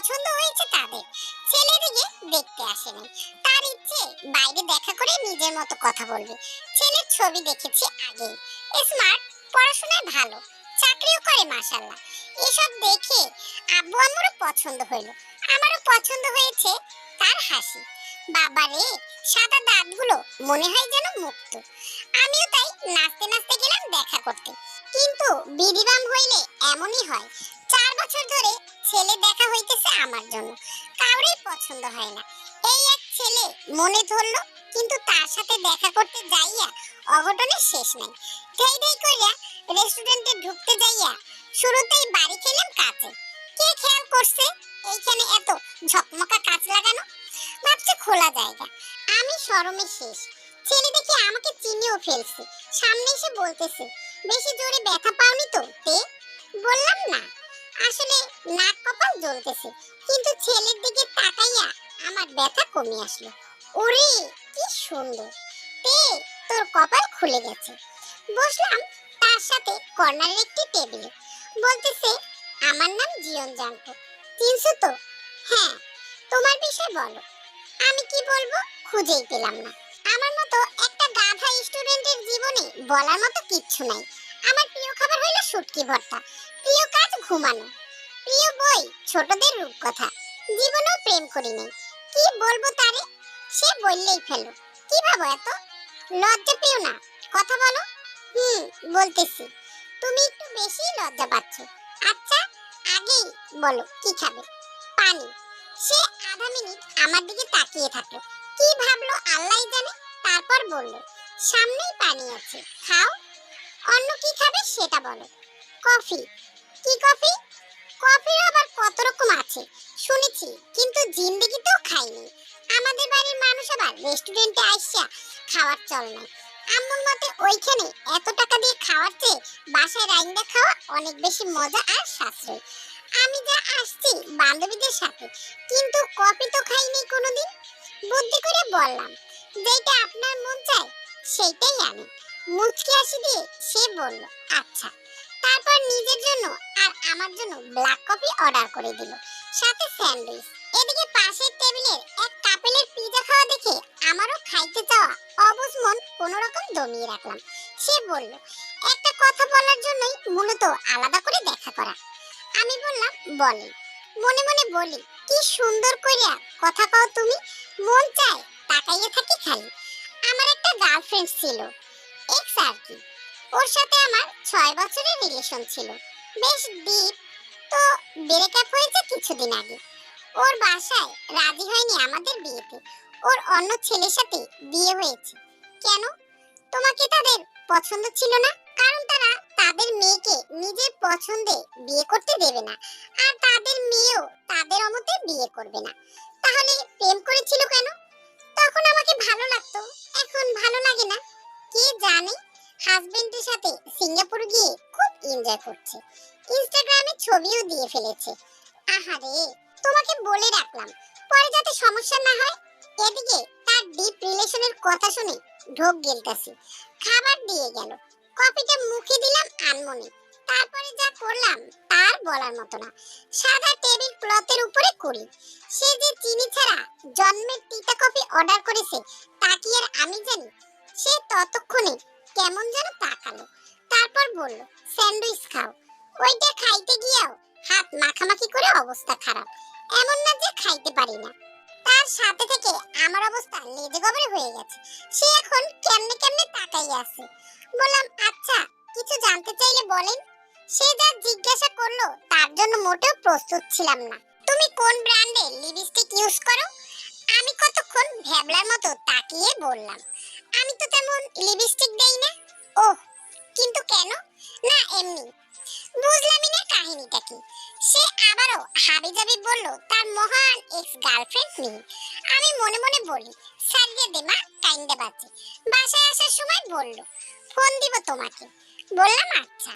পছন্দ হয়েছে তাদের। ছেলেদিকে দেখতে আসে নাই তার ইচ্ছে, বাইরে দেখা করে নিজের মতো কথা বলবে। ছেলের ছবি দেখেছি আগেই। স্মার্ট পড়াশোনায় ভালো, চাকরিও করে মাশাল্লাহ। এসব দেখে আব্বু আম্মুরও পছন্দ হইল। আমারও পছন্দ হয়েছে তার হাসি। বাবারে, সাদা দাঁতগুলো মনে হয় যেন মুক্ত। আমিও তাই নাচতে নাচতে গেলাম দেখা করতে। কিন্তু বিধিবাম হইলে এমনই হয়। চার বছর ধরে ছেলে দেখা হইতেছে আমার জন্য। কাউরেই পছন্দ হয় না। এই এক ছেলে মনে ধরলো, কিন্তু তার সাথে দেখা করতে যাইয়া অঘটনের শেষ নাই। ধেই ধেই কইরা রেস্টুরেন্টে ঢুকতে যাইয়া শুরুতেই বাড়ি খেলাম কাছে কে খেয়াল করছে? এইখানে এত ঝকমকা কাচ লাগানো? ভাবছে খোলা জায়গা। আমি শরমে শেষ। ছেলে দেখে আমাকে চিনিও ফেলছে। সামনে এসে বলতেছে বেশি জোরে ব্যথা পাওনি তো, তে? বললাম না। আসলে নাক কপাল জ্বলতেছে, কিন্তু ছেলের দিকে তাকাইয়া আমার ব্যথা কমে আসলো। ওরে, কি সুন্দর। তে, তোর কপাল খুলে গেছে। বসলাম তার সাথে কর্নারের একটি টেবিলে। বলতেছে, আমার নাম জিয়ন জানতো। চিনছো তো? হ্যাঁ তোমার বিষয় বলো। আমি কি বলব খুঁজেই পেলাম না। আমার মতো একটা গাধা স্টুডেন্টের জীবনে বলার মতো কিচ্ছু নাই। আমার প্রিয় খাবার হলো শুটকি ভর্তা, প্রিয় কাজ ঘুমানো, প্রিয় বই ছোটদের রূপকথা, জীবনেও প্রেম করি নাই। কি বলব তারে? সে বললেই ফেলো। কি ভাবো এত? লজ্জা পেও না, কথা বলো। হুম, বলতেছি। তুমি একটু বেশি লজ্জা পাচ্ছ। আচ্ছা আগেই বলো, কি খাবে? পানি। সে আধা মিনিট আমার দিকে তাকিয়ে থাকল। কি ভাবলো আল্লাহই জানে, তারপর বলল সামনেই পানি আছে। খাও। অন্য কি খাবে সেটা বলো। কফি। কি কফি? কফির আবার কত রকম আছে? শুনেছি, কিন্তু জিন্দেগিতেও খাইনি। আমাদের বাড়ির মানুষ আবার রেস্টুরেন্টে আইসা খাওয়ার চল নাই। আম্মুর মতে ওইখানে এত টাকা দিয়ে খাওয়ার চেয়ে বাসায় রাইন্দা খাওয়া অনেক বেশি মজা আর সাশ্রয়। আমি যা আসছি বান্ধবীদের সাথে, কিন্তু কফি তো খাইনি কোনোদিন। বুদ্ধি করে বললাম যেটা আপনার মন চায় সেইটাই আমি। মুচকি হাসি দিয়ে সে বলল আচ্ছা। তারপর নিজের জন্য আর আমার জন্য ব্ল্যাক কফি অর্ডার করে দিল। সাথে স্যান্ডউইচ এদিকে পাশের টেবিলের এক কাপেলের পিজা খাওয়া দেখে আমারও খাইতে চাওয়া অবুঝ মন কোনো রকম দমিয়ে রাখলাম। সে বলল, একটা কথা বলার জন্যই মূলত আলাদা করে দেখা করা। আমি বললাম বলেন মনে মনে বলি, কি সুন্দর করিয়া কথা কও তুমি। মন চায় তাকাইয়ে থাকি খালি। আমার একটা গার্লফ্রেন্ড ছিল। এক্স আর কি। ওর সাথে আমার ছয় বছরের রিলেশন ছিল। বেশ ডিপ তো ব্রেকআপ হয়েছে কিছুদিন আগে। ওর বাসায় রাজি হয়নি আমাদের বিয়েতে। ওর অন্য ছেলের সাথে বিয়ে হয়েছে। কেন? তোমাকে তাদের পছন্দ ছিল না। কারণ তারা তাদের মেয়েকে নিজের পছন্দে বিয়ে করতে দেবে না। আর তাদের মেয়েও তাদের অমতে বিয়ে করবে না। তাহলে প্রেম করেছিল কেন? তখন আমাকে ভালো লাগতো। এখন ভালো লাগে না। কে জানে? হাজবেন্ডের সাথে সিঙ্গাপুর গিয়ে খুব এনজয় করছে। ইনস্টাগ্রামে ছবিও দিয়ে ফেলেছে। আহারে, তোমাকে বলে রাখলাম। পরে যাতে সমস্যা না হয়, এদিকে তার ডিপ রিলেশনের কথা শুনে ঢোক গেলতাছি। খাবার দিয়ে গেল। কপিটা মুখে দিলাম আনমনে। তারপরে যা করলাম, তার বলার মতো না। সাদা টেবিল ক্লথের উপরে করি। সে যে চিনি ছাড়া জন্মের তিতা কফি অর্ডার করেছে, তা কি আর আমি জানি? সে ততক্ষণে কেমন যেন তাকালো। তারপর বলল, স্যান্ডউইচ খাও। ওইটা খাইতে গিয়েও হাত মাখামাখি করে অবস্থা খারাপ। এমন না যে খাইতে পারি না। তার সাথে থেকে আমার অবস্থা লেজে গবরে হয়ে গেছে। সে এখন কেমনে কেমনে তাকাই আছে। বললাম আচ্ছা কিছু জানতে চাইলে বলেন। সে যা জিজ্ঞাসা করল, তার জন্য মোটেও প্রস্তুত ছিলাম না। তুমি কোন ব্র্যান্ডের লিপস্টিক ইউজ করো? আমি কতক্ষণ ভ্যাবলার মতো তাকিয়ে বললাম, আমি তো তেমন লিপস্টিক দেই না। ওহ, কিন্তু কেন? না, এমনি বুঝলামই না কাহিনীটা কি? সে আবারও হাবিজাবি বলল, তার মহান এক্স গার্লফ্রেন্ড নেই। আমি মনে মনে বলি, সারিয়ে দে মা কাইন্দা বাজে বাসায় আসার সময় বলল, ফোন দিব তোমাকে। বললাম আচ্ছা।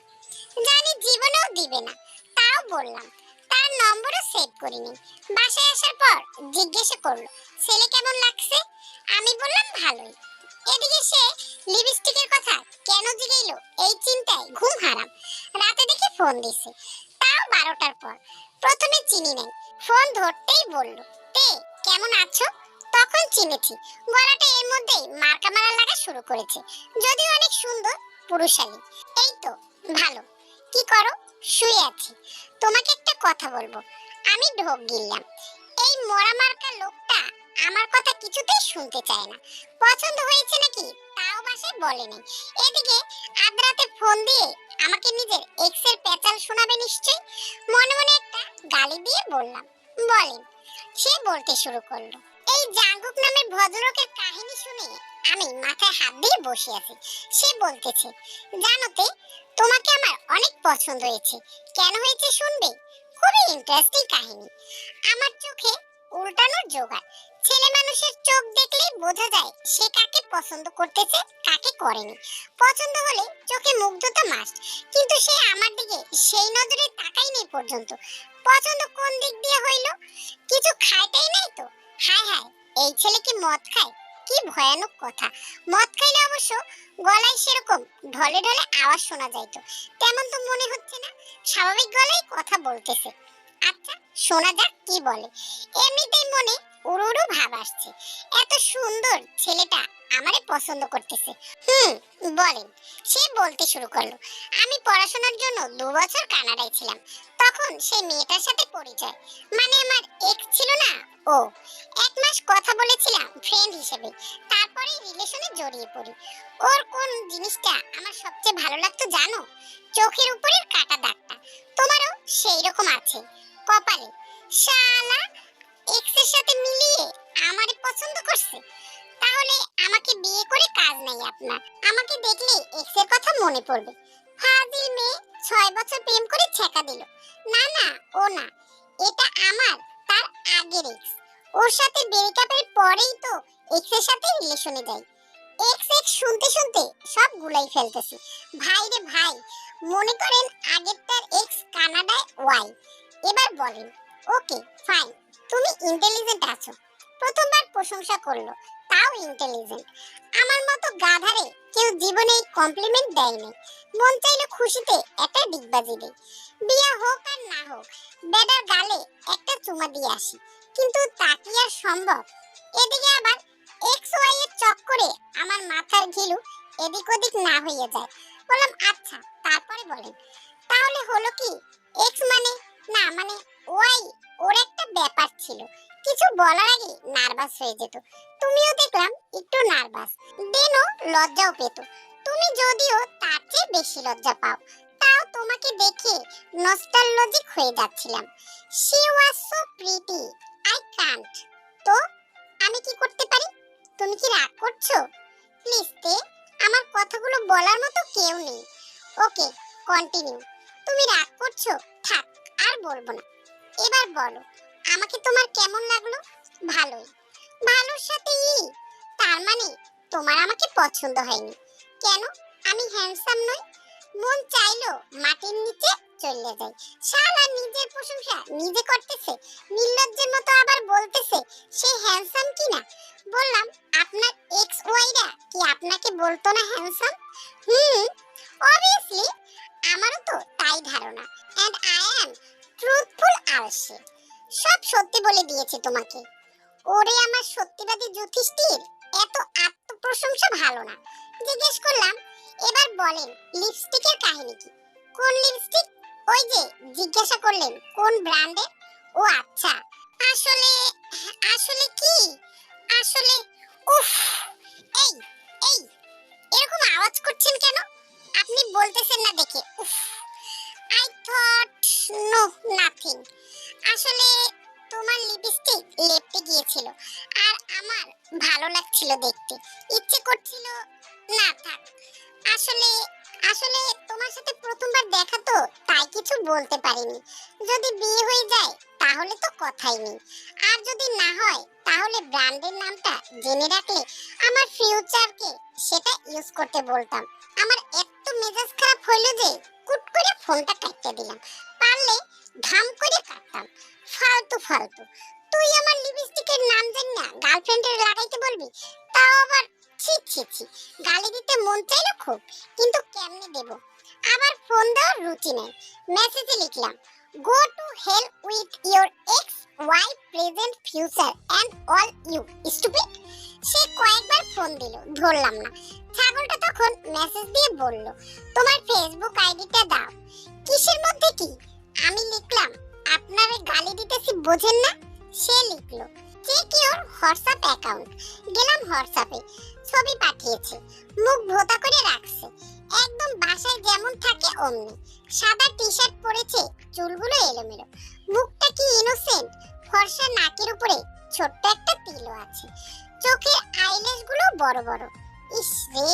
জানি জীবনেও দিবে না, তাও বললাম, তার নম্বরও সেভ করিনি। বাসায় আসার পর জিজ্ঞাসা করল, ছেলে কেমন লাগছে? আমি বললাম, ভালোই। এদিকে সে লিপস্টিকের কথা কেন জিগাইলো? এই চিন্তায় ঘুম হারাম। রাতে দেখি ফোন দিছে। তাও বারোটার পর। প্রথমে চিনি নাই। ফোন ধরতেই বলল, তে, কেমন আছো? তখন চিনেছি। গলাটা এর মধ্যেই মার্কা মারা লাগা শুরু করেছে। যদিও অনেক সুন্দর, পুরুষালী। এই তো, ভালো। কি করো? শুয়ে আছি। তোমাকে একটা কথা বলব। আমি ঢোক গিললাম। এই মরা মার্কা লোকটা আমার কথা কিছুতেই শুনতে চায় না। পছন্দ হয়েছে নাকি? তাও বাসায় বলেনি। এদিকে আদ্রাতে ফোন দিয়ে আমাকে নিজের এক্সের পেঁচাল শোনাবে নিশ্চয়ই? মনে মনে একটা গালি দিয়ে বললাম। বলেন, সে বলতে শুরু করল। এই জাঙ্গুক নামের ভদ্রলোকের কাহিনী শুনে আমি মাথায় হাত দিয়ে বসে আছি। সে বলতেছে জানোতে তোমাকে আমার অনেক পছন্দ হয়েছে। কেন হয়েছে শুনবে? খুবই ইন্টারেস্টিং কাহিনী। আমার চোখে উল্টানোর জোগাড়। ছেলে মানুষের চোখ দেখলেই বোঝা যায় সে কাকে পছন্দ করতেছে, কাকে করেনি। পছন্দ হলে চোখে মুগ্ধতা মাস্ট কিন্তু সে আমার দিকে সেই নজরে তাকাই নেই পর্যন্ত। পছন্দ কোন দিক দিয়ে হইল? কিছু খাইতেই নাই তো? হায় হায়, এই ছেলে কি মদ খায়? কি ভয়ানক কথা। মদ খাইলে অবশ্য গলায় সেরকম ঢলে ঢলে আওয়াজ শোনা যাইতো। তেমন তো মনে হচ্ছে না, স্বাভাবিক গলায় কথা বলতেছে। আচ্ছা শোনা যাক কি বলে। এমনিতেই মনে উড়ু ভাব আসছে। এত সুন্দর ছেলেটা আমারে পছন্দ করতেছে। হুম, বলেন, সে বলতে শুরু করল, আমি পড়াশোনার জন্য দু বছর কানাডায় ছিলাম। তখন সেই মেয়েটার সাথে পরিচয়। মানে আমার এক্স ছিল না, ও। এক মাস কথা বলেছিলাম ফ্রেন্ড হিসেবে। তারপরে রিলেশনে জড়িয়ে পড়ি। ওর কোন জিনিসটা আমার সবচেয়ে ভালো লাগতো জানো? চোখের উপরের কাটা দাগটা। তোমারও সেই রকম আছে। কপালে শালা এক্সের সাথে মিলিয়ে আমারে পছন্দ করছে, তাহলে আমাকে বিয়ে করে কাজ নাই আপনার। আমাকে দেখলে এক্সের কথা মনে পড়বে। ফাজিল মেয়ে ছয় বছর প্রেম করে ছেকা দিল। না না, ও না, এটা আমার, তার আগের এক্স ওর সাথে ব্রেকআপের পরেই তো এক্সের সাথে রিলেশনে যাই। এক্স এক্স শুনতে শুনতে সব গুলাই ফেলতেছি। ভাই রে ভাই, মনে করেন আগেরটার এক্স কানাডায় ওয়াই। এবার বলেন, ওকে ফাইন তুমি ইন্টেলিজেন্ট আছো। প্রথমবার প্রশংসা করল, তাও ইন্টেলিজেন্ট আমার মতো গাধারে কেউ জীবনে কমপ্লিমেন্ট দেয়নি। মন চাইলে খুশিতে একটা ডিগবাজি দেয় বিয়া হোক আর না হোক বেডার গালে একটা চুমা দিয়ে আসি। কিন্তু তা কি আর সম্ভব? এদিকে আবার এক্স ওয়াই এর চক্করে আমার মাথার ঘিলু এদিক ওদিক না হয়ে যায়। বললাম আচ্ছা তারপরে বলেন। তাহলে হলো কি? এক্স মানে? না মানে ওয়াই ওর একটা ব্যাপার ছিল। কিছু বলার আগে নার্ভাস হয়ে যেত। তুমিও দেখলাম একটু নার্ভাস। দেনও লজ্জাও পেত। তুমি যদিও তার চেয়ে বেশি লজ্জা পাও, তাও তোমাকে দেখে নস্টালজিক হয়ে যাচ্ছিলাম। She was so pretty I can't তো আমি কি করতে পারি? তুমি কি রাগ করছ? প্লিজ তে আমার কথাগুলো বলার মতো কেউ নেই। ওকে কন্টিনিউ তুমি রাগ করছ? থাক, আর বলব না। এবার বলো, আমাকে তোমার কেমন লাগল? ভালোই। ভালোর সাথে ই। তার মানে তোমার আমাকে পছন্দ হয়নি। কেন? আমি হ্যান্ডসাম নই। মন চাইলো মাটির নিচে চলে যায় শালা নিজের প্রশংসা নিজে করতেছে। নির্লজ্জের মতো আবার বলতেছে সে হ্যান্ডসাম কিনা? বললাম, আপনার এক্স ওয়াইরা কি আপনাকে বলতো না হ্যান্ডসাম হুম অবভিয়াসলি আমারও তো তাই ধারণা। এন্ড আই অ্যাম ট্রুথফুল আলসে। সব সত্যি বলে দিয়েছি তোমাকে। ওরে আমার সত্যিবাদী যুধিষ্ঠির, এত আত্মপ্রশংসা ভালো না। জিজ্ঞেস করলাম, এবার বলেন, লিপস্টিকের কাহিনী কি? কোন লিপস্টিক? ওই যে, জিজ্ঞাসা করলেন, কোন ব্র্যান্ডের ও আচ্ছা আসলে আসলে কি? আসলে, উফ, এই এই, এরকম আওয়াজ করছেন কেন? আপনি বলতেছেন না দেখে, উফ। আই থট নো নাথিং আসলে তোমার লিপস্টিক লেপটে গিয়েছিল, আর আমার ভালো লাগছিল দেখতে। ইচ্ছে করছিল না থাক। আসলে আসলে তোমার সাথে প্রথমবার দেখা তো, তাই কিছু বলতে পারিনি। যদি বিয়ে হয়ে যায়, তাহলে তো কথাই নেই। আর যদি না হয়, তাহলে ব্র্যান্ডের নামটা জেনে রাখলে আমার ফিউচারকে সেটা ইউজ করতে বলতাম। আমার এত মেজাজ খারাপ হইল যে কুট করে ফোনটা কাটতে দিলাম। পারলে ধাম করে কাটতাম। ফালতু ফালতু। তুই আমার লিপস্টিকের নাম জানি না গার্লফ্রেন্ডের লাগাইতে বলবি? তাও আবার ছি ছি ছি। গালি দিতে মন চাইলো খুব, কিন্তু কেমনে দেব? আবার ফোন দেওয়ার রুচি নেই। মেসেজে লিখলাম go to hell with your ex why present future and all you stupid সে কয়েকবার ফোন দিল, ধরলাম না। ছাগলটা তখন মেসেজ দিয়ে বলল, তোমার ফেসবুক আইডিটা দাও। কিসের মধ্যে কি? আমি লিখলাম, আপনারে গালি দিতেছি বোঝেন না? সে লিখলো চেক ইওর হোয়াটসঅ্যাপ অ্যাকাউন্ট গেলাম হোয়াটসঅ্যাপে ছবি পাঠিয়েছে, মুখ ভোতা করে রাখছে। একদম বাসায় যেমন থাকে অমনি। সাদা টি শার্ট পরেছে, চুলগুলো এলোমেলো। মুখটা কি ইনোসেন্ট ফর্সা নাকের উপরে ছোট্ট একটা তিলও আছে। চোখের আইল্যাশগুলো বড় বড়। ইস রে,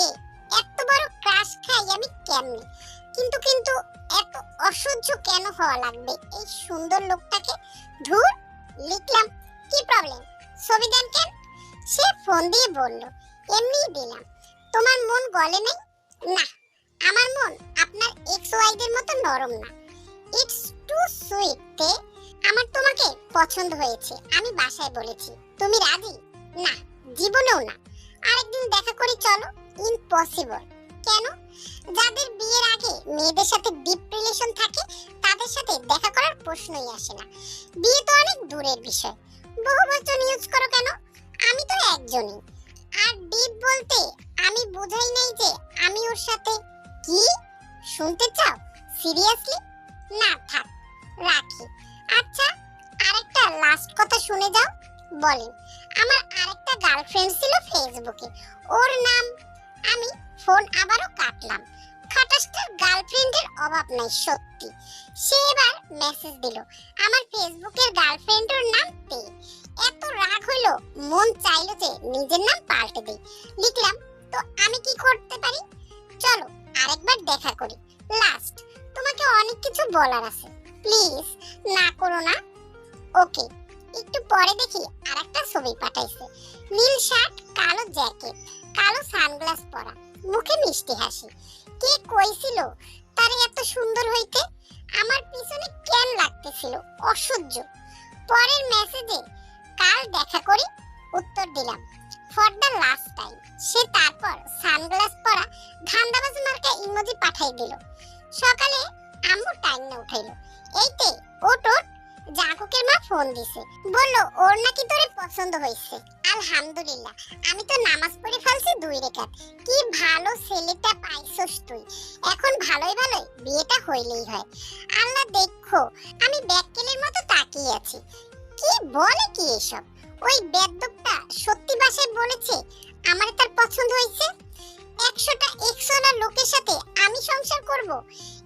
এত বড় ক্রাশ খাই আমি কেমনে? কিন্তু কিন্তু এত অসহ্য কেন হওয়া লাগবে? এই সুন্দর লোকটাকে ধুর, লিখলাম, কি প্রবলেম ছবি দেন কেন? সে ফোন দিয়ে বলল, এমনিই দিলাম। তোমার মন গলে নাই? না, আমার মন আপনার এক্স ওয়াইদের মতো নরম না। ইটস টু সুইট তে আমার তোমাকে পছন্দ হয়েছে, আমি বাসায় বলেছি। তুমি রাজি? না। জীবনেও না। আরেকদিন দেখা করি, চলো। ইম্পসিবল কেন? যাদের বিয়ের আগে মেয়েদের সাথে ডিপ রিলেশন থাকে, তাদের সাথে দেখা করার প্রশ্নই আসে না। বিয়ে তো অনেক দূরের বিষয়। বহু বচন ইউজ করো কেন? আমি তো একজনই। আর ডিপ বলতে আমি বোঝাই নাই যে আমি ওর সাথে কি? শুনতে চাও? সিরিয়াসলি না, থাক, রাখি। আচ্ছা আরেকটা লাস্ট কথা শুনে যাও। বলেন আমার আরেকটা গার্লফ্রেন্ড ছিল ফেসবুকে ওর নাম আমি ফোন আবারও কাটলাম। খাটাসটার গার্লফ্রেন্ডের অভাব নাই, সত্যি। সে এবার মেসেজ দিল, আমার ফেসবুকের গার্লফ্রেন্ডের নাম তে। এত রাগ হলো, মন চাইলো যে নিজের নাম পাল্টে দেই। লিখলাম, তো আমি কি করতে পারি? চলো, আরেকবার দেখা করি। লাস্ট তোমাকে অনেক কিছু বলার আছে। প্লিজ না করো না। ওকে একটু পরে দেখি আরেকটা ছবি পাঠাইছে। নীল শার্ট, কালো জ্যাকেট, কালো সানগ্লাস পরা। মুখে মিষ্টি হাসি। কে কইছিল তারে এত সুন্দর হইতে? আমার পিছনে কেন লাগতেছিল? অসহ্য। পরের মেসেজে কাল দেখা করি, উত্তর দিলাম ফর দ্য লাস্ট টাইম সে তারপর সানগ্লাস পরা ধান্দাবাজ মার্কা ইমোজি পাঠাই দিল। সকালে আম্মু টাইম না উঠাইলো। এইতে ওট ওট জাকুকের মা ফোন দিছে। বলল, ওর নাকি তোরে পছন্দ হয়েছে আলহামদুলিল্লাহ, আমি তো নামাজ পড়ে ফেলছি দুই রেখাত। কি ভালো ছেলেটা পাইছস তুই। এখন ভালোই ভালোই, বিয়েটা হইলেই হয়। আল্লাহ দেখো, আমি ব্যাককেলের মতো তাকিয়ে আছি। কি বলে কি এসব? ওই বেদ্যপটা সত্যি ভাষায় বলেছে, আমার তার পছন্দ হয়েছে একশোটা একশোলা লোকের সাথে আমি সংসার করব,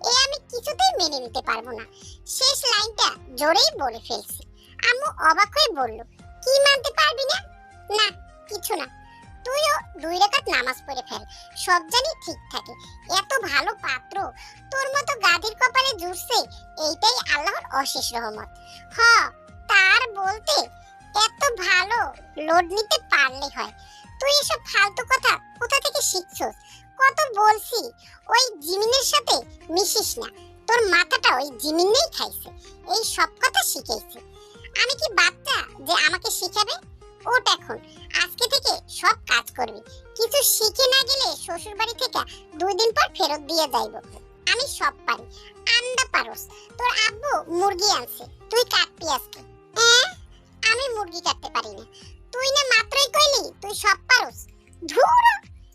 এ আমি কিছুতেই মেনে নিতে পারব না। শেষ লাইনটা জোরেই বলে ফেলছি। আম্মু অবাক হয়ে বলল, কি মানতে পারবি না? না, কিছু না। তুইও দুই রাকাত নামাজ পড়ে ফেল, সব জানি ঠিক থাকে। এত ভালো পাত্র, তোর মতো গাদির কপালে জুড়ছে, এইটাই আল্লাহর অশেষ রহমত। হ, তার বলতে এত ভালো লোড নিতে পারলে হয়। তুই এসব ফালতু কথা কোথা থেকে শিখছস? কত বলছি, ওই জিমিনের সাথে মিশিস না। তোর মাথাটা ওই জিমিনেই খাইছে, এই সব কথা শিখাইছে আমি কি বাচ্চা যে আমাকে শিখাবে? ওট এখন, আজকে থেকে সব কাজ করবি। কিছু শিখে না গেলে শ্বশুর বাড়ি থেকে দুই দিন পর ফেরত দিয়ে যাইব। আমি সব পারি, আন্ডা পারস। তোর আব্বু মুরগি আনছে, তুই কাটবি আজকে। আমি মুরগি কাটতে পারি না। তুই না মাত্রই কইলি, তুই সব পারস। ধুর,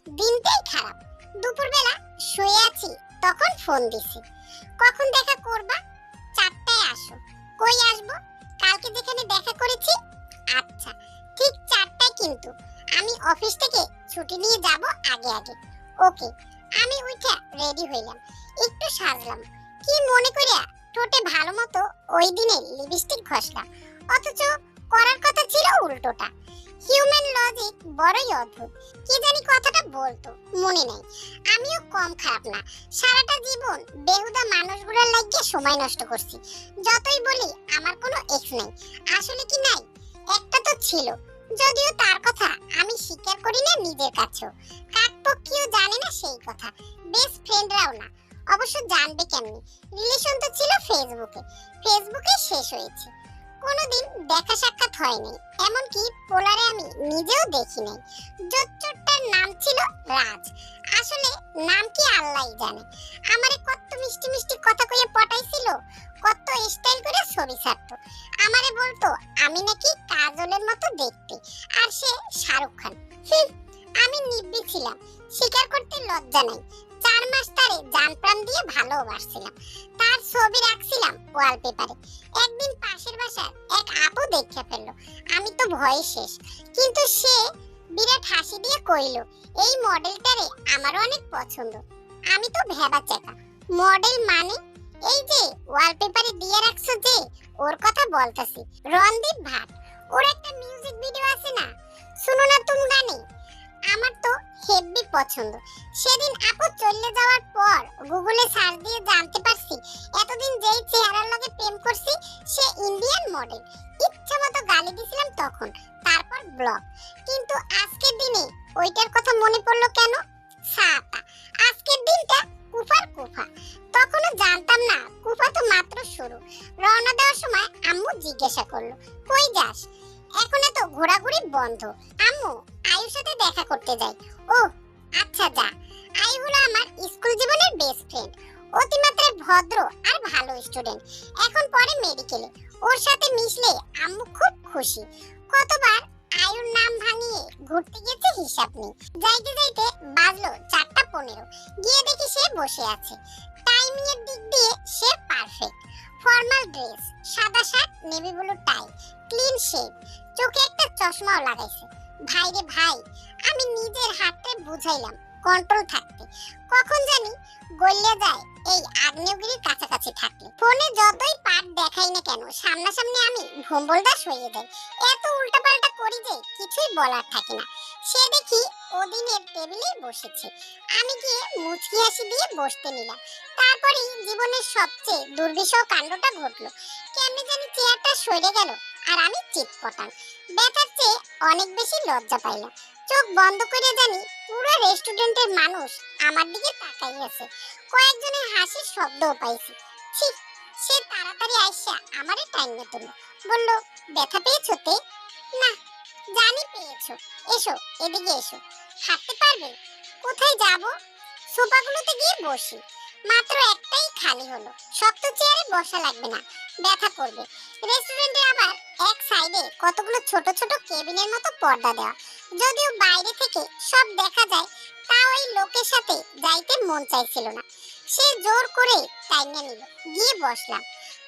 দিনটাই খারাপ। দুপুরবেলা শুয়ে আছি, তখন ফোন দিছি। কখন দেখা করবা? চারটায় আসো। কই আসব? কালকে যেখানে দেখা করেছি? আচ্ছা ঠিক চারটায় কিন্তু। আমি অফিস থেকে ছুটি নিয়ে যাব আগে আগে। ওকে, আমি উঠে রেডি হইলাম। একটু সাজলাম। কি মনে করিয়া ঠোঁটে ভালো মতো ওই দিনে লিপস্টিক ঘষলাম। অথচ করার কথা ছিল উল্টোটা। হিউম্যান লজিক বড়ই অদ্ভুত। কি জানি কথাটা বলতো, মনে নেই। আমিও কম খারাপ না। সারাটা জীবন বেহুদা মানুষগুলোর লাগিয়ে সময় নষ্ট করছি। যতই বলি, আমার কোনো এক্স নেই। আসলে কি নাই? একটা তো ছিল। যদিও তার কথা আমি স্বীকার করি না নিজের কাছেও। কাকপক্ষীও জানে না সেই কথা। বেস্ট ফ্রেন্ডরাও না। অবশ্য জানবে কেমনি? রিলেশন তো ছিল ফেসবুকে ফেসবুকে শেষ হয়েছে। কোনোদিন দেখা সাক্ষাৎ হয়নি। এমনকি পোলারে আমি নিজেও দেখিনি জোচ্চোরটার নাম ছিল রাজ। আসলে নাম কি আল্লাহই জানে। আমারে কত মিষ্টি মিষ্টি কথা কইয়ে পটাইছিল, কত স্টাইল করে ছবি ছাড়তো। আমারে বলতো, আমি নাকি কাজলের মতো দেখতে। আর সে শাহরুখ খান। আমি নিব্বি ছিলাম। স্বীকার করতে লজ্জা নাই। চার মাস তারে জান প্রাণ দিয়ে ভালোবাসছিলাম। তার ছবি রাখছিলাম ওয়ালপেপারে একদিন পাশের বাসার এক আপু দেখে ফেলল। আমি তো ভয়ে শেষ। কিন্তু সে বিরাট হাসি দিয়ে কইল, এই মডেলটারে আমারও অনেক পছন্দ। আমি তো ভেবা চেকা মডেল মানে? এই যে ওয়ালপেপারে দিয়ে রাখছো যে, ওর কথা বলতাছি। রণদীপ ভাট, ওর একটা মিউজিক ভিডিও আছে না? শুনো না তুমি গানে। আমার তো হেভি পছন্দ। সেদিন আপু চলে যাওয়ার পর গুগলে সার্চ দিয়ে জানতে পারছি, এতদিন যেই চেহারার লগে প্রেম করছি, সে ইন্ডিয়ান মডেল। ইচ্ছা মতো গালি দিছিলাম তখন, তারপর ব্লগ। কিন্তু আজকের দিনে ওইটার কথা মনে পড়ল কেন? সাতা, আজকের দিনটা কুফার কুফা। তখনও জানতাম না, কুফা তো মাত্র শুরু। রওনা দেওয়ার সময় আম্মু জিজ্ঞাসা করল, কই যাস? এখন তো ঘোরাঘুরি বন্ধ। আম্মু, আয়ুর সাথে দেখা করতে যাই। ও আচ্ছা যা। আয়ু হলো আমার স্কুল জীবনের বেস্ট ফ্রেন্ড অতিমাত্রায় ভদ্র আর ভালো স্টুডেন্ট এখন পরে মেডিকেলে ওর সাথে মিশলে আম্মু খুব খুশি। কতবার আয়ুর নাম ভাঙিয়ে ঘুরতে গেছে হিসাব নেই। যাইতে যাইতে বাজলো চারটা পনেরো। গিয়ে দেখি সে বসে আছে। টাইমিং এর দিক দিয়ে সে পারফেক্ট ফর্মাল ড্রেস, সাদা shirt, navy blue tie, clean shave চোখে একটা চশমাও লাগাইছে। ভাই রে ভাই, আমি নিজের হাতে বুঝাইলাম কন্ট্রোল থাকতে। কখন জানি গলিয়ে যায়, এই আগ্নেয়গিরির কাছাকাছি থাকলে ফোনে যতই পাট দেখাই না কেন, সামনাসামনি আমি ভম্বলদাস হয়ে যাই। এত উল্টাপাল্টা করি যে কিছুই বলার থাকে না। সে দেখি ওদিনের টেবিলে বসেছে। আমি গিয়ে মুচকি হাসি দিয়ে বসতে নিলাম। তারপরেই জীবনের সবচেয়ে দুর্বিষহ কাণ্ডটা ঘটলো। কেমনে জানি চেয়ারটা সরে গেল আর আমি চিৎপটাং ব্যথার চেয়ে অনেক বেশি লজ্জা পাইলাম। চোখ বন্ধ করে জানি পুরো রেস্টুরেন্টের মানুষ আমার দিকে তাকাই আছে। কয়েকজনের হাসির শব্দও পাইছি। ঠিক সে তাড়াতাড়ি আইসা আমারে টাইমে তুলল বলল, ব্যথা পেয়েছ তে? না জানি পেয়েছ। এসো, এদিকে এসো। হাঁটতে পারবে? কোথায় যাব? সোফাগুলোতে গিয়ে বসি। মাত্র একটাই খালি হলো। শক্ত চেয়ারে বসা লাগবে না। ব্যথা করবে। রেস্টুরেন্টে আবার এক সাইডে কতগুলো ছোট ছোট কেবিনের মতো পর্দা দেওয়া। যদিও বাইরে থেকে সব দেখা যায়, তা ওই লোকের সাথে যাইতে মন চাইছিল না। সে জোর করে টাইনে নিল। গিয়ে বসলাম।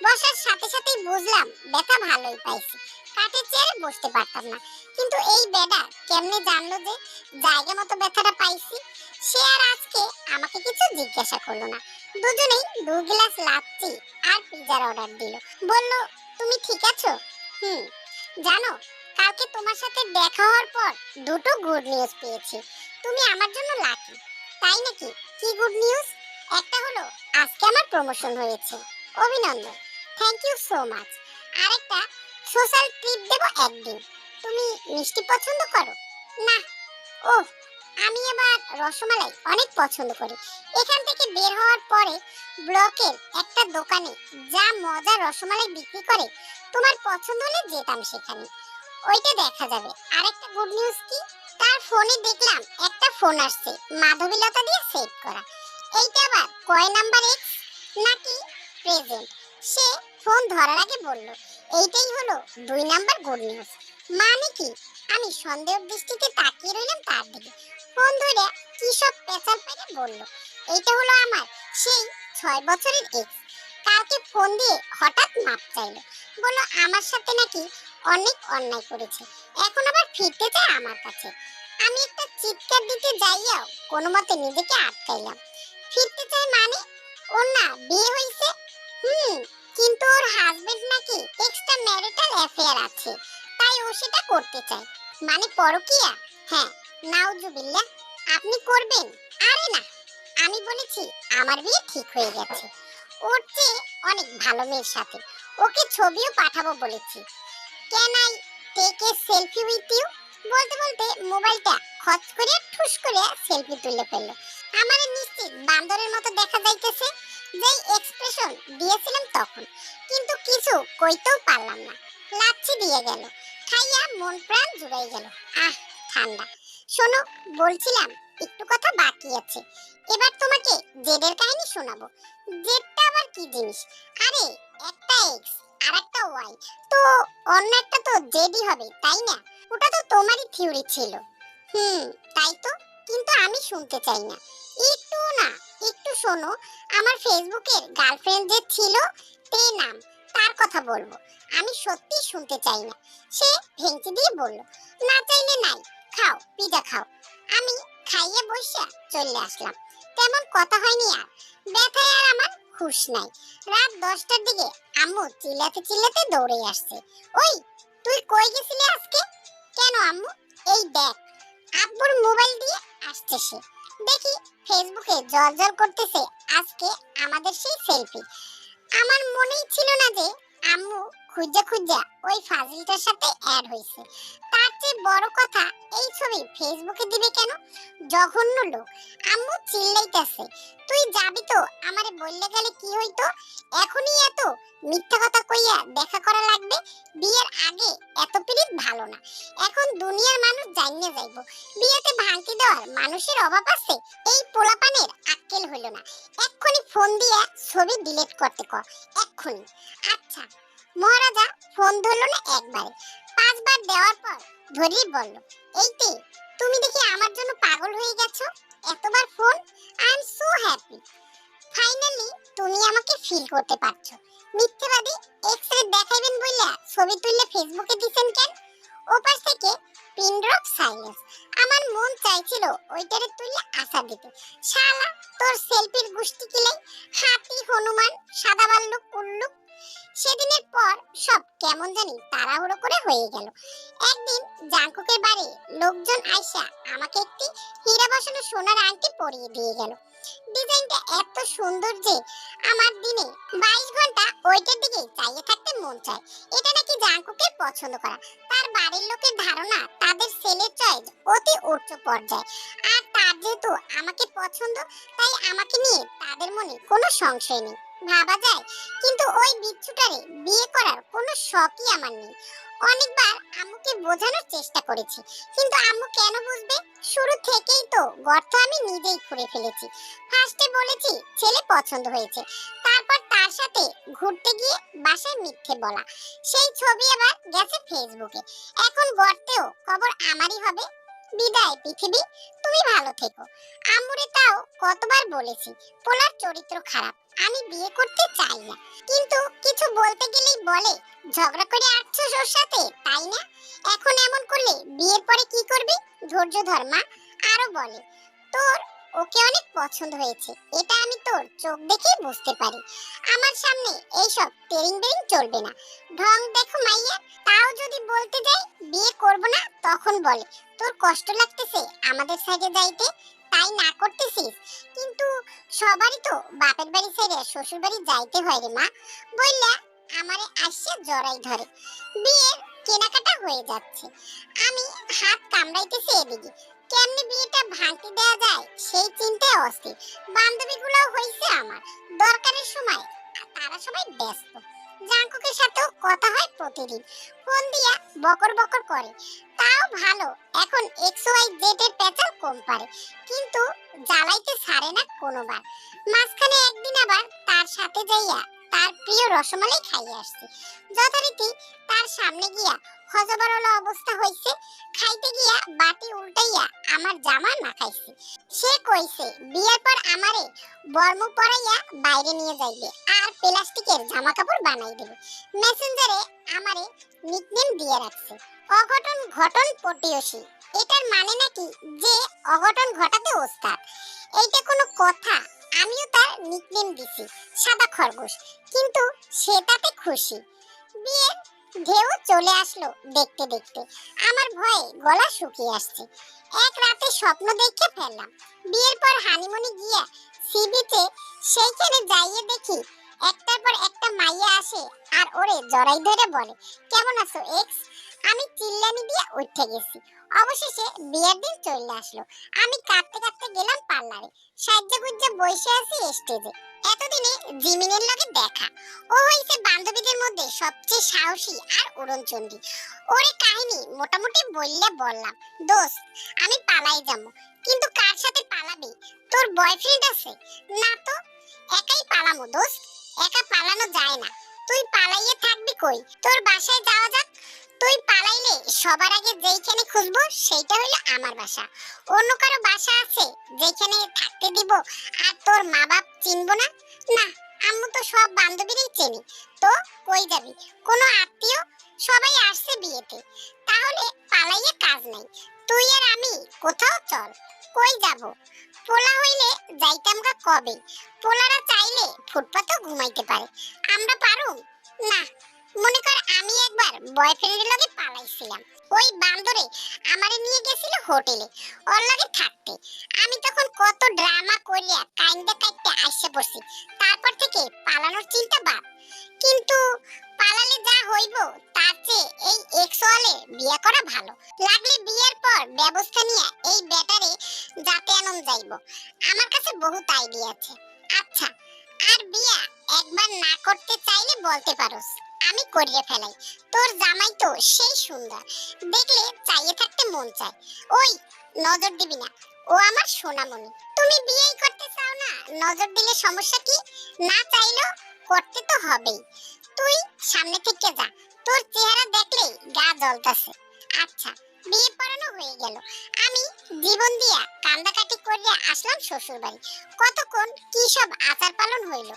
বসার সাথে সাথেই বুঝলাম ব্যথা ভালোই পাইছি। কাঠের চেয়ারে বসতে পারতাম না। কিন্তু এই বেডা কেমনে জানলো যে জায়গা মতো ব্যথাটা পাইছি, সে আর আজকে আমাকে কিছু জিজ্ঞাসা করল না। দুজনেই দু গ্লাস লাচ্ছি আর পিজার অর্ডার দিল। বলল, তুমি ঠিক আছো? হুম। জানো, কালকে তোমার সাথে দেখা হওয়ার পর দুটো গুড নিউজ পেয়েছি। তুমি আমার জন্য লাকি, তাই নাকি? কি গুড নিউজ? একটা হলো, আজকে আমার প্রমোশন হয়েছে। অভিনন্দন। থ্যাংক ইউ সো মাচ আরেকটা সোশ্যাল ট্রিপ দেব একদিন। তুমি মিষ্টি পছন্দ করো? না। ও আমি আবার রসমালাই অনেক পছন্দ করি। এখান থেকে বের হওয়ার পরে ব্লকের একটা দোকানে যা মজা রসমালাই বিক্রি করে, তোমার পছন্দ হলে যেতাম সেখানে। ওইটা দেখা যাবে। আরেকটা গুড নিউজ কি? তার ফোনে দেখলাম একটা ফোন আসছে, মাধবীলতা দিয়ে সেভ করা। এইটা আবার কয় নাম্বার এক্স নাকি প্রেজেন্ট সে ফোন ধরার আগে বলল, এইটাই হলো দুই নাম্বার গুড নিউজ মানে কি? আমি সন্দেহ দৃষ্টিতে তাকিয়ে রইলাম তার দিকে। ফোন ধরে কি সব পেঁচাল পেরে বলল, এইটা হলো আমার সেই ছয় বছরের এক্স কালকে ফোন দিয়ে হঠাৎ মাপ চাইলো। বলল, আমার সাথে নাকি অনেক অন্যায় করেছে। এখন আবার ফিরতে চায় আমার কাছে। আমি একটা চিৎকার দিতে যাইয়াও কোনো মতে নিজেকে আটকাইলাম। ফিরতে চায় মানে? ওর না বিয়ে হয়েছে হুম, কিন্তু ওর হাজবেন্ড নাকি এক্সট্রা ম্যারিটাল অ্যাফেয়ার আছে, তাই ও সেটা করতে চায়। মানে পরকিয়া? হ্যাঁ নাউজুবিল্লাহ আপনি করবেন, আরে না, আমি বলেছি আমার বিয়ে ঠিক হয়ে গেছে। ওর চেয়ে অনেক ভালো মেয়ের সাথে, ওকে ছবিও পাঠাবো বলেছি। Can I take a selfie with you বলতে বলতে মোবাইলটা খচ করে, ঠুস করে সেলফি তুলে ফেলল। আমার নিশ্চিত বান্দরের মতো দেখা যাইতেছে যেই এক্সপ্রেশন দিয়েছিলাম তখন। কিন্তু কিছু কইতেও পারলাম না। লাচ্ছি দিয়ে গেল, খাইয়া মন প্রাণ জুড়াই গেল। আহ, ঠান্ডা। শোনো, বলছিলাম, একটু কথা বাকি আছে। এবার তোমাকে জেডের কাহিনী শোনাবো। জেডটা আবার কি জিনিস? আরে, একটা এক্স আর একটা ওয়াই তো, অন্য একটা তো জেডি হবে, তাই না? ওটা তো তোমারই থিওরি ছিল। হুম, তাই তো? কিন্তু আমি শুনতে চাই না। একটু না, একটু শোনো, আমার ফেসবুকের গার্লফ্রেন্ড যে ছিল, তে নাম, তার কথা বলব। আমি সত্যি শুনতে চাই না। সে ভেঙচি দিয়ে বলল, না চাইলে নাই, খাও, পিজা খাও। আমি খাইয়ে বসে চলে আসলাম। তেমন কথা হয়নি আর। ব্যথায় আর আমার খুশ নাই। রাত দশটার দিকে আম্মু চিল্লাতে চিল্লাতে দৌড়ে আসছে। ওই, তুই কই গেছিলি আজকে? কেন আম্মু? এই দেখ আব্বুর মোবাইল দিয়ে আসছে সে। দেখি ফেসবুকে জল করতেছে আজকে আমাদের সেই সেলফি। আমার মনেই ছিল না যে আম্মু খুঁজা খুঁজা ওই ফাজিলটার সাথে অ্যাড হয়েছে তার চেয়ে বড় কথা, এই ছবি ফেসবুকে দিবে কেন? জঘন্য লোক। আম্মু চিল্লাইতেছে, তুই যাবি তো? আমারে বললে গেলে কি হইতো? এখনই এত। মিথ্যা কথা কইয়া দেখা করা লাগবে। বিয়ের আগে এত পিরিত ভালো না। এখন দুনিয়ার মানুষ জানিয়ে যাইব। বিয়েতে ভাঙতি দেওয়ার মানুষের অভাব আছে। এই পোলাপানের আক্কেল হইল না। এক্ষুনি ফোন দিয়া ছবি ডিলিট করতে কর। এক্ষুনি। আচ্ছা মহারাজা ফোন ধরলো না একবারে। পাঁচবার দেওয়ার পর ধরেই বলল এইতে তুমি দেখি আমার জন্য পাগল হয়ে গেছো? এতবার phone? I am so happy finally তুমি আমাকে ফিল করতে পারছ। মিথ্যেবাদী এক্স রে দেখাইবেন বইলা ছবি তুললে ফেসবুকে দিছেন কেন? ওপাশ থেকে পিন ড্রপ সাইলেন্স আমার মন চাইছিল ওইটারে তুললে আশা দিতে। শালা, তোর সেলফির গুষ্টি কিলাই হাতি, হনুমান, সাদা ভাল্লুক উল্লুক সেদিনের পর সব কেমন জানি তাড়াহুড়ো করে হয়ে গেল। একদিন জাঙ্কুকের বাড়ি লোকজন আইসা আমাকে একটি হীরা বসানো সোনার আংটি পরিয়ে দিয়ে গেল। ডিজাইনটা এত সুন্দর যে আমার দিনে বাইশ ঘণ্টা ওইটার দিকে চাইয়ে থাকতে মন চায়। এটা নাকি জাঙ্কুকে পছন্দ করা। তার বাড়ির লোকের ধারণা তাদের ছেলের চয়েস অতি উচ্চ পর্যায়ে। আর তার যেহেতু আমাকে পছন্দ, তাই আমাকে নিয়ে তাদের মনে কোনো সংশয় নেই। ভাবা যায়, কিন্তু ওই বিচ্ছুটারে বিয়ে করার কোনো শখই আমার নেই। অনেকবার আম্মুকে বোঝানোর চেষ্টা করেছি, কিন্তু আম্মু কেন বুঝবে? শুরু থেকেই তো গর্ত আমি নিজেই খুঁড়ে ফেলেছি। ফার্স্টে বলেছি, ছেলে পছন্দ হয়েছে। তারপর তার সাথে ঘুরতে গিয়ে বাসায় মিথ্যে বলা। সেই ছবি আবার গেছে ফেসবুকে এখন গর্তেও খবর আমারই হবে। বিদায়, পৃথিবী। তুমি ভালো থেকো। আম্মুরে তাও কতবার বলেছি, পোলার চরিত্র খারাপ। আমি বিয়ে করতে চাই না। কিন্তু কিছু বলতে গেলেই বলে, ঝগড়া করে আসছো ওর সাথে, তাই না? এখন এমন করলে বিয়ের পরে কি করবি? ধৈর্য ধর, মা, আরও বলে, তোর ওকে অনেক পছন্দ হয়েছে, এটা আমি তোর চোখ দেখেই বুঝতে পারি। আমার সামনে এইসব টেরিং বেরিং চলবে না। ঢং দেখো মাইয়া, তাও যদি বলতে যাই, বিয়ে করব না, তখন বলে, তোর কষ্ট লাগতেছে আমাদের সাইডে যাইতে তাই না করতেছিস? কিন্তু সবারই তো বাপের বাড়ি ছেড়ে শ্বশুর বাড়ি যাইতে হয় রে মা। বললা আমারে আসছে জড়াই ধরে। বিয়ের কেনাকাটা হয়ে যাচ্ছে। আমি হাত কামড়াইতেছি এদিকে। কেমনে বিয়েটা ভাঙতে দেওয়া যায় সেই চিন্তায় অস্থির। বান্ধবীগুলোও হয়েছে আমার। দরকারের সময় তারা সবাই ব্যস্ত। জাঙ্কুকের সাথেও কথা হয় প্রতিদিন। ফোন দিয়া বকর বকর করে। তাও ভালো, এখন এক্স ওয়াই জেড এর পেঁচাল কম পারে, কিন্তু জ্বালাইতে ছাড়ে না কোনোবার। মাঝখানে একদিন আবার তার সাথে যাইয়া তার প্রিয় রসমালাই খাইয়ে আসছে। যথারীতি তার সামনে গিয়া হজবরল অবস্থা হইছে, খাইতে গিয়া বাটি উল্টাইয়া আমার জামা না খাইছে সে কইছে, বিয়ের পর আমারে বর্ম পরাইয়া বাইরে নিয়ে যাইবে আর প্লাস্টিকের জামা কাপড় বানাই দেবে। মেসেঞ্জারে আমারে নিকনেম দিয়ে রাখছে, অঘটন ঘটন পটিয়সী। এটার মানে নাকি যে অঘটন ঘটাতে ওস্তাদ? এইটা কোনো কথা আমিও তার নিকনেম দিছি, সাদা খরগোশ। কিন্তু সে তাতে খুশি। বিয়ের ঢেউ চলে আসলো দেখতে দেখতে। আমার ভয়ে গলা শুকিয়ে আসছে। এক রাতে স্বপ্ন দেখে ফেললাম। বিয়ের পর হানিমুনে গিয়া সি বিচে সেইখানে যাইয়ে দেখি একটার পর একটা মাইয়া আসে আর ওরে জড়াই ধরে বলে, কেমন আছো এক্স আমি চিল্লানি দিয়ে উঠে গেছি। অবশেষে বিয়ের দিন চলে আসলো। আমি কাঁদতে কাঁদতে গেলাম পার্লারে। সাজ্জা গুজ্জা বসে আছি স্টেজে। এতদিনে জিমিনের লগে দেখা। ও হইছে বান্ধবীদের মধ্যে সবচেয়ে সাহসী আর উড়নচণ্ডী। ওরে কাহিনী, মোটামুটি বললে বললাম। দোস্ত, আমি পালাই যাব। কিন্তু কার সাথে পালাবি? তোর বয়ফ্রেন্ড আছে। না তো, একাই পালামো দোস্ত। একা পালানো যায় না। তুই পালাইয়ে থাকবি কই? তোর বাসায় যাওয়া যাক। তুই পালাইলে সবার আগে যেইখানে খুঁজবো সেইটা হইল আমার বাসা। অন্য কারও বাসা আছে যেখানে থাকতে দিব আর তোর মা বাপ চিনবো না? না, আম্মু তো সব বান্ধবীরই চেনি। তো কই যাবি? কোনো আত্মীয়? সবাই আসছে বিয়েতে। তাহলে পালাইয়ে কাজ নাই। তুই আর আমি কোথাও চল। কই যাব? পোলা হইলে যাইতাম গা কবে? পোলারা চাইলে ফুটপাতেও ঘুমাইতে পারে। আমরা পারুম? না মনে কর আমি একবার বয়ফ্রেন্ডের লগে পালাইছিলাম। ওই বান্দরে আমারে নিয়ে গেছিল হোটেলে, ওর লগে থাকতে। আমি তখন কত ড্রামা করিয়া কাইন্দা কাইতে আইসে পড়ছি, তারপর থেকে পালানোর চিন্তা বাদ। কিন্তু পালালে যা হইব, তার চেয়ে এই এক্সওয়ালে বিয়ে করা ভালো। লাগলে বিয়ের পর ব্যবস্থা নিয়ে এই ব্যাটারে যাতে আনম যাইব। আমার কাছে বহুত আইডিয়া আছে। আচ্ছা আর বিয়া একবার না করতে চাইলে বলতে পারোস। আমি করিয়ে ফেলাই। তোর জামাই তো সেই সুন্দর। দেখলে চাইয়ে থাকতে মন চায়। ওই, নজর দিবি না। ও আমার সোনামণি। তুমি বিয়েই করতে চাও না? নজর দিলে সমস্যা কি? না চাইলেও করতে তো হবেই। তুই সামনে থেকে যা। তোর চেহারা দেখলেই গা জ্বলতাছে। আচ্ছা বিয়ে পড়ানো হয়ে গেল। আমি জীবন দিয়া কান্দাকাটি করিয়া আসলাম শ্বশুর বাড়ি কতক্ষণ কি সব আচার পালন হইল?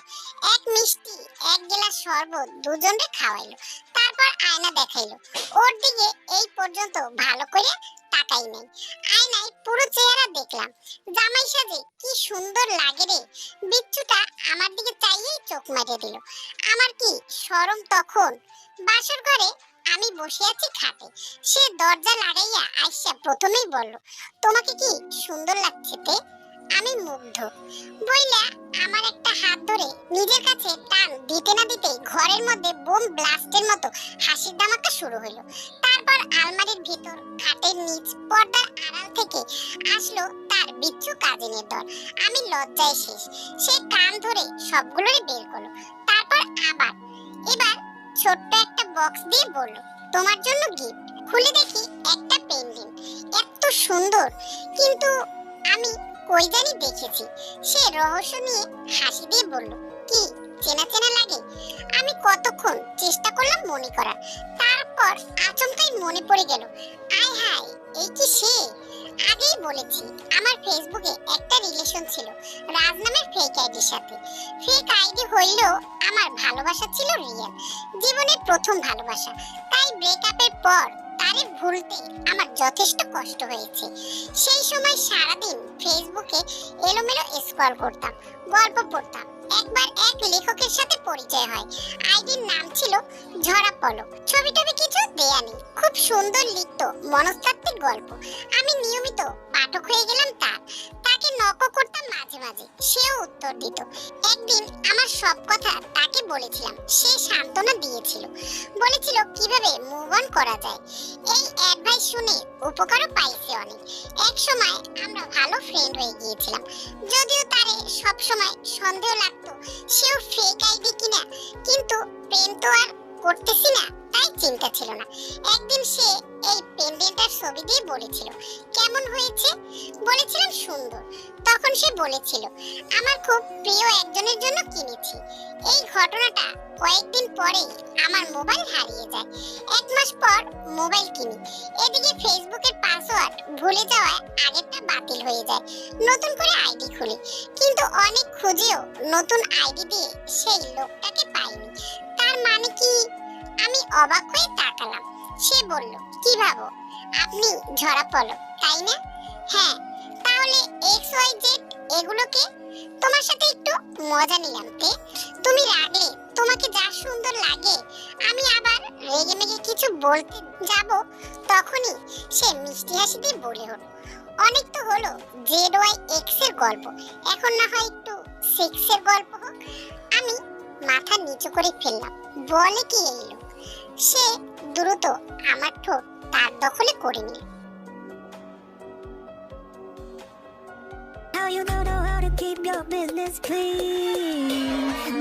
এক মিষ্টি, এক গ্লাস শরবত দুজনরে খাওয়াইলো। তারপর আয়না দেখাইলো। ওর দিকে এই পর্যন্ত ভালো করে তাকাই নাই। আয়নায় পুরো চেহারা দেখলাম। জামাই সাজে কি সুন্দর লাগে রে। বিচ্ছুটা আমার দিকে চাইয়েই চোখ মারিয়ে দিল। আমার কি শরম তখন? বাসর ঘরে আমি বসে আছি খাটে। সে দরজা লাগাইয়া আইসা প্রথমেই বলল, তোমাকে কি সুন্দর লাগছে তে? আমি মুগ্ধ। বইলা, আমার একটা হাত ধরে নিজের কাছে টান দিতে না দিতে ঘরের মধ্যে বোম ব্লাস্টের মতো হাসির ধামাকা শুরু হলো তারপর আলমারির ভিতর, খাটের নিচ, পর্দার আড়াল থেকে আসলো তার বিচ্ছু কাজিনের দল। আমি লজ্জায় শেষ। সে কান ধরে সবগুলোরই বের করল। তারপর আবার। এবার ছোট্ট একটা বক্স দিয়ে বলল তোমার জন্য গিফট খুলে দেখি একটা পেন্ডিং এত সুন্দর। কিন্তু আমি কই জানি দেখেছি। সে রহস্য নিয়ে হাসি দিয়ে বলল, কি, চেনা চেনা লাগে? আমি কতক্ষণ চেষ্টা করলাম মনে করার। তারপর আচমকাই মনে পড়ে গেল, আয় হায়, এই কি সে? আগেই বলেছি, আমার ফেসবুকে একটা রিলেশন ছিল রাজ নামের ফেক আইডির সাথে। ফেক আইডি হইলেও আমার ভালোবাসা ছিল রিয়েল জীবনের প্রথম ভালোবাসা। তাই ব্রেকআপের পর তারে ভুলতে আমার যথেষ্ট কষ্ট হয়েছে। সেই সময় সারাদিন ফেসবুকে এলোমেলো স্ক্রল করতাম, গল্প পড়তাম। একবার এক লেখকের সাথে পরিচয় হয়। আইডির নাম ছিল ঝরা পলক ছবি টবি কিছু দেয়া নেই খুব সুন্দর লিখত, মনস্তাত্ত্বিক গল্প। আমি নিয়মিত পাঠক হয়ে গেলাম তার। তাকে নকও করতাম মাঝে মাঝে। সেও উত্তর দিত। একদিন আমার সব কথা তাকে বলেছিলাম। সে সান্ত্বনা দিয়েছিল। বলেছিল, কীভাবে মুভ অন করা যায়? এই অ্যাডভাইস শুনে উপকারও পাইছে অনেক। এক সময় আমরা ভালো ফ্রেন্ড হয়ে গিয়েছিলাম। যদিও তারে সব সময় সন্দেহ লাগতো, সেও ফেক আইডি কিনা। কিন্তু প্রেম তো আর করতেছি না। তাই চিন্তা ছিল না। একদিন সে এই পেন্ডেন্টটার ছবি দিয়ে বলেছিল, কেমন হয়েছে? বলেছিলাম, সুন্দর। তখন সে বলেছিল, আমার খুব প্রিয় একজনের জন্য কিনেছি। এই ঘটনাটা কয়েকদিন পরেই আমার মোবাইল হারিয়ে যায়। এক মাস পর মোবাইল কিনি। এদিকে ফেসবুকের পাসওয়ার্ড ভুলে যাওয়ায় আগেরটা বাতিল হয়ে যায়। নতুন করে আইডি খুলি। কিন্তু অনেক খুঁজেও নতুন আইডি দিয়ে সেই লোকটাকে পাইনি। তার মানে কি? আমি অবাক হয়ে তাকালাম। সে বলল, কি ভাবো? আপনি ঝরা পলক, তাই না? হ্যাঁ তাহলে এক্স ওয়াই জেড এগুলোকে তোমার সাথে একটু মজা নিলাম, তে। তুমি রাগলে তোমাকে যা সুন্দর লাগে, আমি আবার রেগে মেগে কিছু বলতে যাব, তখনই সে মিষ্টি হাসি দিয়ে বলে হলো, অনেক তো হলো জেড ওয়াই এক্সের গল্প। এখন না হয় একটু সিক্স এর গল্প হোক। আমি মাথা নিচু করে ফেললাম বলে কি এই লোক সে দ্রুত আমার ঠোঁট তার দখলে করে নিল How you don't know how to keep your business clean?